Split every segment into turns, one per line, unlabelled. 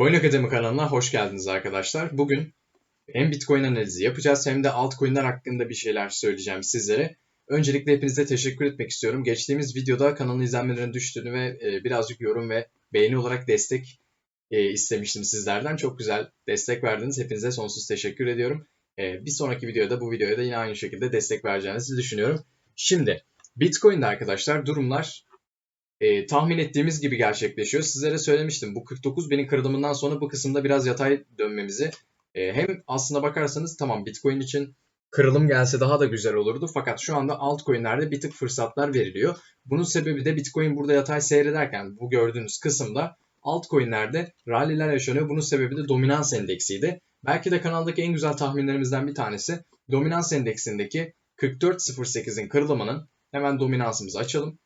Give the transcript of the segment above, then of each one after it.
Coin Akademi kanalına hoş geldiniz arkadaşlar. Bugün hem Bitcoin analizi yapacağız hem de altcoin'ler hakkında bir şeyler söyleyeceğim sizlere. Öncelikle hepinize teşekkür etmek istiyorum. Geçtiğimiz videoda kanalın izlenmelerinin düştüğünü ve e, birazcık yorum ve beğeni olarak destek e, istemiştim sizlerden. Çok güzel destek verdiniz. Hepinize sonsuz teşekkür ediyorum. E, bir sonraki videoda bu videoya da yine aynı şekilde destek vereceğinizi düşünüyorum. Şimdi Bitcoin'de arkadaşlar durumlar e, tahmin ettiğimiz gibi gerçekleşiyor. Sizlere söylemiştim bu 49 binin kırılımından sonra bu kısımda biraz yatay dönmemizi e, hem aslında bakarsanız tamam Bitcoin için kırılım gelse daha da güzel olurdu. Fakat şu anda altcoin'lerde bir tık fırsatlar veriliyor. Bunun sebebi de Bitcoin burada yatay seyrederken bu gördüğünüz kısımda altcoin'lerde rally'ler yaşanıyor. Bunun sebebi de dominans endeksiydi. Belki de kanaldaki en güzel tahminlerimizden bir tanesi dominans endeksindeki 44.08'in kırılımının hemen dominansımızı açalım.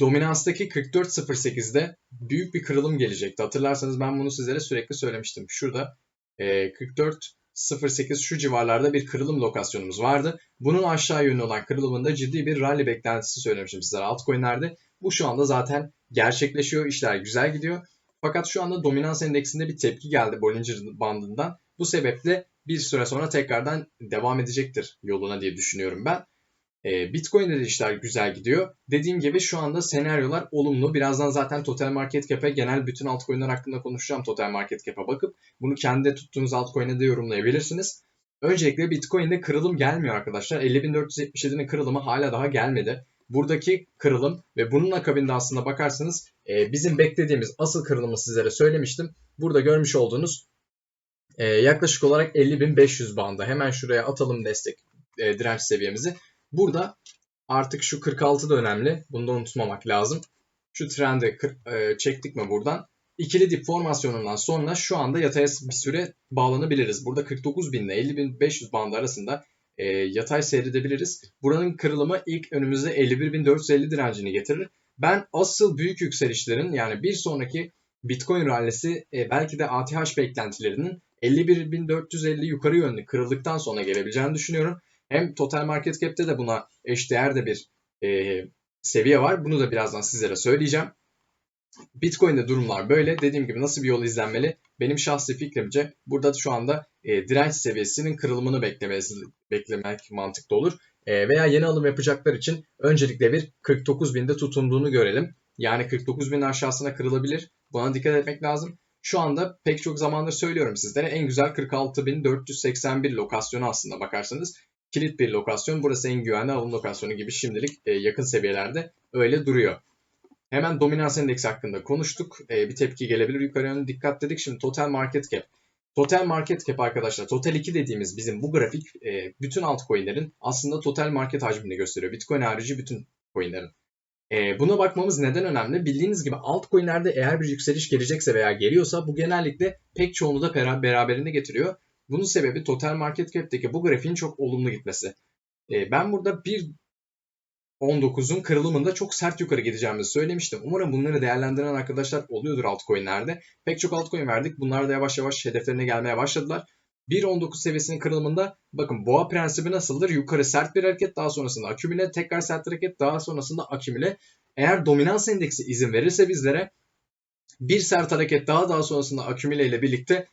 Dominanstaki 44.08'de büyük bir kırılım gelecekti. Hatırlarsanız ben bunu sizlere sürekli söylemiştim. Şurada e, 44.08 şu civarlarda bir kırılım lokasyonumuz vardı. Bunun aşağı yönlü olan kırılımında ciddi bir rally beklentisi söylemiştim sizlere altcoin'lerde. Bu şu anda zaten gerçekleşiyor. İşler güzel gidiyor. Fakat şu anda dominans endeksinde bir tepki geldi Bollinger bandından. Bu sebeple bir süre sonra tekrardan devam edecektir yoluna diye düşünüyorum ben. E, Bitcoin'de de işler güzel gidiyor. Dediğim gibi şu anda senaryolar olumlu. Birazdan zaten total market cap'e genel bütün altcoin'ler hakkında konuşacağım total market cap'e bakıp bunu kendi tuttuğunuz altcoin'e de yorumlayabilirsiniz. Öncelikle Bitcoin'de kırılım gelmiyor arkadaşlar. 50.477'nin kırılımı hala daha gelmedi. Buradaki kırılım ve bunun akabinde aslında bakarsanız e, bizim beklediğimiz asıl kırılımı sizlere söylemiştim. Burada görmüş olduğunuz e, yaklaşık olarak 50.500 bandı. Hemen şuraya atalım destek e, direnç seviyemizi. Burada artık şu 46 da önemli. Bunu da unutmamak lazım. Şu trendi e, çektik mi buradan? İkili dip formasyonundan sonra şu anda yataya bir süre bağlanabiliriz. Burada 49.000 ile 50.500 bandı arasında e, yatay seyredebiliriz. Buranın kırılımı ilk önümüzde 51.450 direncini getirir. Ben asıl büyük yükselişlerin yani bir sonraki Bitcoin rallisi e, belki de ATH beklentilerinin 51.450 yukarı yönlü kırıldıktan sonra gelebileceğini düşünüyorum. Hem total market cap'te de buna eşdeğer de bir e, seviye var. Bunu da birazdan sizlere söyleyeceğim. Bitcoin'de durumlar böyle. Dediğim gibi nasıl bir yol izlenmeli? Benim şahsi fikrimce burada şu anda e, direnç seviyesinin kırılımını beklemesi, beklemek mantıklı olur. E, veya yeni alım yapacaklar için öncelikle bir 49.000'de tutunduğunu görelim. Yani 49.000 aşağısına kırılabilir. Buna dikkat etmek lazım. Şu anda pek çok zamandır söylüyorum sizlere en güzel 46.481 lokasyonu aslında bakarsanız kilit bir lokasyon. Burası en güvenli alım lokasyonu gibi şimdilik e, yakın seviyelerde öyle duruyor. Hemen dominans endeksi hakkında konuştuk. E, bir tepki gelebilir yukarı yönlü dikkat dedik. Şimdi total market cap. Total market cap arkadaşlar total 2 dediğimiz bizim bu grafik e, bütün altcoin'lerin aslında total market hacmini gösteriyor. Bitcoin harici bütün coin'lerin. E, buna bakmamız neden önemli? Bildiğiniz gibi altcoin'lerde eğer bir yükseliş gelecekse veya geliyorsa bu genellikle pek çoğunu da beraberinde getiriyor. Bunun sebebi total market cap'teki bu grafiğin çok olumlu gitmesi. E, ben burada 1.19'un kırılımında çok sert yukarı gideceğimizi söylemiştim. Umarım bunları değerlendiren arkadaşlar oluyordur altcoin'lerde. Pek çok altcoin verdik. Bunlar da yavaş yavaş hedeflerine gelmeye başladılar. 1.19 seviyesinin kırılımında bakın boğa prensibi nasıldır? Yukarı sert bir hareket daha sonrasında akümüle tekrar sert bir hareket daha sonrasında akümüle. Eğer dominans endeksi izin verirse bizlere bir sert hareket daha daha sonrasında akümüle ile birlikte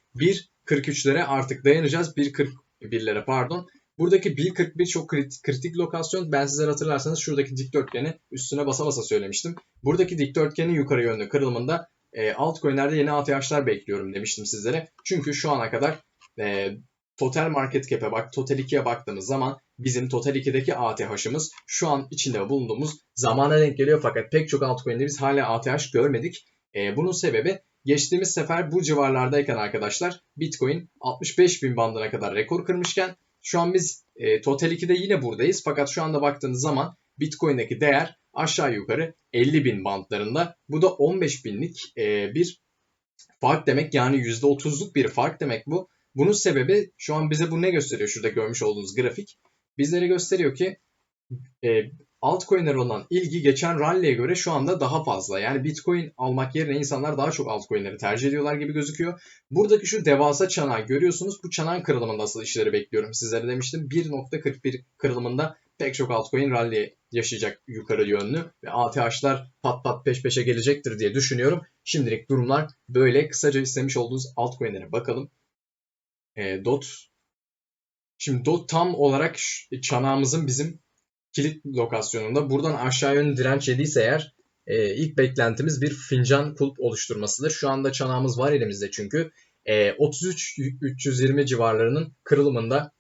1.43'lere artık dayanacağız. 1.41'lere pardon. Buradaki 1.41 çok kritik, kritik lokasyon. Ben sizler hatırlarsanız şuradaki dikdörtgeni üstüne basa basa söylemiştim. Buradaki dikdörtgenin yukarı yönlü kırılımında e, altcoin'lerde yeni ATH'lar bekliyorum demiştim sizlere. Çünkü şu ana kadar e, total market cap'e bak, total 2'ye baktığımız zaman bizim total 2'deki ATH'ımız şu an içinde bulunduğumuz zamana denk geliyor fakat pek çok altcoin'de biz hala ATH görmedik. E, bunun sebebi geçtiğimiz sefer bu civarlardayken arkadaşlar Bitcoin 65 bin bandına kadar rekor kırmışken şu an biz e, Total 2'de yine buradayız. Fakat şu anda baktığınız zaman Bitcoin'deki değer aşağı yukarı 50 bin bandlarında. Bu da 15 binlik e, bir fark demek. Yani %30'luk bir fark demek bu. Bunun sebebi şu an bize bu ne gösteriyor? Şurada görmüş olduğunuz grafik. Bizlere gösteriyor ki e, altcoin'ler olan ilgi geçen rally'e göre şu anda daha fazla. Yani Bitcoin almak yerine insanlar daha çok altcoin'leri tercih ediyorlar gibi gözüküyor. Buradaki şu devasa çanağı görüyorsunuz. Bu çanağın kırılımında asıl işleri bekliyorum. Sizlere demiştim 1.41 kırılımında pek çok altcoin rally yaşayacak yukarı yönlü ve ATH'lar pat pat peş peşe gelecektir diye düşünüyorum. Şimdilik durumlar böyle. Kısaca istemiş olduğunuz altcoin'lere bakalım. E, DOT Şimdi DOT tam olarak çanağımızın bizim kilit lokasyonunda. Buradan aşağı yönlü direnç yediyse eğer e, ilk beklentimiz bir fincan kulp oluşturmasıdır. Şu anda çanağımız var elimizde çünkü. E, 33-320 civarlarının kırılımında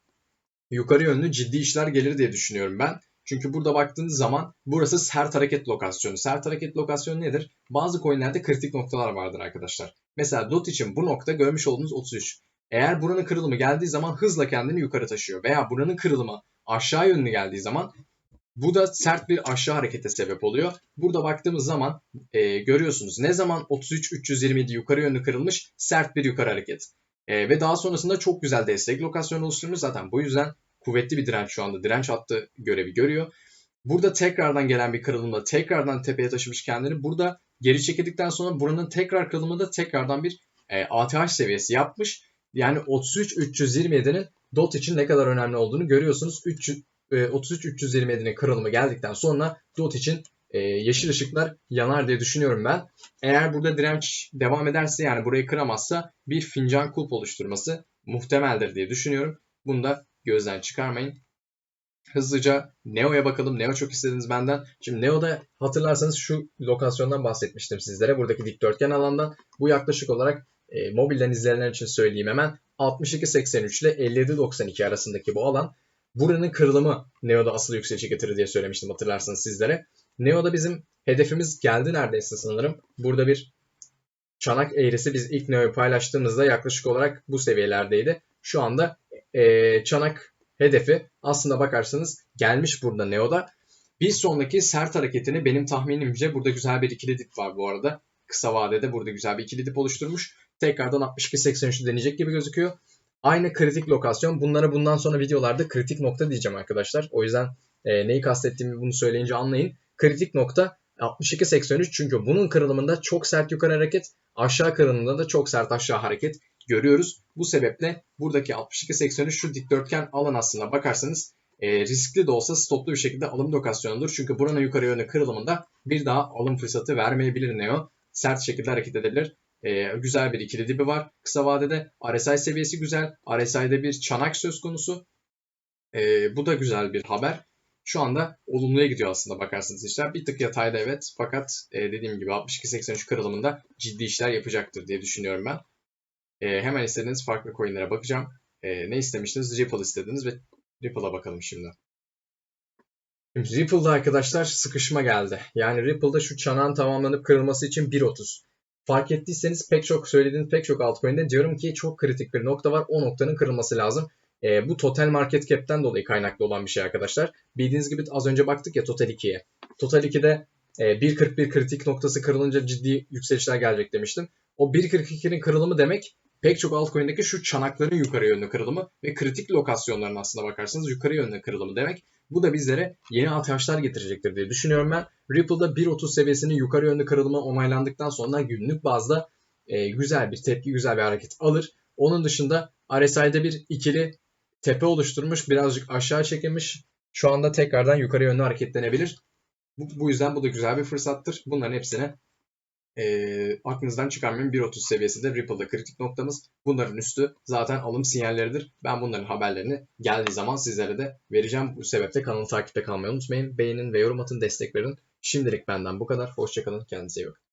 yukarı yönlü ciddi işler gelir diye düşünüyorum ben. Çünkü burada baktığınız zaman burası sert hareket lokasyonu. Sert hareket lokasyonu nedir? Bazı coinlerde kritik noktalar vardır arkadaşlar. Mesela DOT için bu nokta görmüş olduğunuz 33. Eğer buranın kırılımı geldiği zaman hızla kendini yukarı taşıyor. Veya buranın kırılımı aşağı yönlü geldiği zaman bu da sert bir aşağı harekete sebep oluyor. Burada baktığımız zaman e, görüyorsunuz ne zaman 33-327 yukarı yönlü kırılmış sert bir yukarı hareket. E, ve daha sonrasında çok güzel destek lokasyonu oluşturmuş zaten bu yüzden kuvvetli bir direnç şu anda direnç hattı görevi görüyor. Burada tekrardan gelen bir kırılımda tekrardan tepeye taşımış kendini. Burada geri çekildikten sonra buranın tekrar kırılımında tekrardan bir e, ATH seviyesi yapmış. Yani 33-327'nin DOT için ne kadar önemli olduğunu görüyorsunuz. 33-327'nin kırılımı geldikten sonra DOT için e, yeşil ışıklar yanar diye düşünüyorum ben. Eğer burada direnç devam ederse yani burayı kıramazsa bir fincan kulp oluşturması muhtemeldir diye düşünüyorum. Bunu da gözden çıkarmayın. Hızlıca Neo'ya bakalım. Neo çok istediniz benden. Şimdi Neo'da hatırlarsanız şu lokasyondan bahsetmiştim sizlere. Buradaki dikdörtgen alandan. Bu yaklaşık olarak e, mobilden izleyenler için söyleyeyim hemen. 62.83 ile 57.92 arasındaki bu alan. Buranın kırılımı Neo'da asıl yükselişi getirir diye söylemiştim hatırlarsınız sizlere. Neo'da bizim hedefimiz geldi neredeyse sanırım. Burada bir çanak eğrisi biz ilk Neo'yu paylaştığımızda yaklaşık olarak bu seviyelerdeydi. Şu anda e, çanak hedefi aslında bakarsanız gelmiş burada Neo'da. Bir sonraki sert hareketini benim tahminimce burada güzel bir ikili dip var bu arada. Kısa vadede burada güzel bir ikili dip oluşturmuş. Tekrardan 62-83'ü deneyecek gibi gözüküyor. Aynı kritik lokasyon. Bunlara bundan sonra videolarda kritik nokta diyeceğim arkadaşlar. O yüzden e, neyi kastettiğimi bunu söyleyince anlayın. Kritik nokta 62-83 çünkü bunun kırılımında çok sert yukarı hareket, aşağı kırılımında da çok sert aşağı hareket görüyoruz. Bu sebeple buradaki 62-83 şu dikdörtgen alan aslında bakarsanız e, riskli de olsa stoplu bir şekilde alım lokasyonudur. Çünkü buranın yukarı yönlü kırılımında bir daha alım fırsatı vermeyebilir Neo. Sert şekilde hareket edebilir. E, güzel bir ikili dibi var. Kısa vadede RSI seviyesi güzel. RSI'de bir çanak söz konusu. E, bu da güzel bir haber. Şu anda olumluya gidiyor aslında bakarsanız işler. Bir tık yatayda evet fakat e, dediğim gibi 62-83 kırılımında ciddi işler yapacaktır diye düşünüyorum ben. E, hemen istediğiniz farklı coinlere bakacağım. E, ne istemiştiniz? Ripple istediniz ve Ripple'a bakalım şimdi. Ripple'da arkadaşlar sıkışma geldi. Yani Ripple'da şu çanağın tamamlanıp kırılması için 1.30. Fark ettiyseniz pek çok söylediğiniz pek çok altcoin'de diyorum ki çok kritik bir nokta var. O noktanın kırılması lazım. E, bu total market cap'ten dolayı kaynaklı olan bir şey arkadaşlar. Bildiğiniz gibi az önce baktık ya Total 2'ye. Total 2'de e, 1.41 kritik noktası kırılınca ciddi yükselişler gelecek demiştim. O 1.42'nin kırılımı demek pek çok altcoin'deki şu çanakların yukarı yönlü kırılımı ve kritik lokasyonların aslına bakarsanız yukarı yönlü kırılımı demek. Bu da bizlere yeni ATH'lar getirecektir diye düşünüyorum ben. Ripple'da 1.30 seviyesinin yukarı yönlü kırılımı onaylandıktan sonra günlük bazda e, güzel bir tepki, güzel bir hareket alır. Onun dışında RSI'de bir ikili tepe oluşturmuş, birazcık aşağı çekilmiş. Şu anda tekrardan yukarı yönlü hareketlenebilir. Bu, bu yüzden bu da güzel bir fırsattır. Bunların hepsine e, aklınızdan çıkarmayın 1.30 seviyesi de Ripple'da kritik noktamız. Bunların üstü zaten alım sinyalleridir. Ben bunların haberlerini geldiği zaman sizlere de vereceğim. Bu sebeple kanalı takipte kalmayı unutmayın. Beğenin ve yorum atın destek verin. Şimdilik benden bu kadar. Hoşçakalın. Kendinize iyi bakın.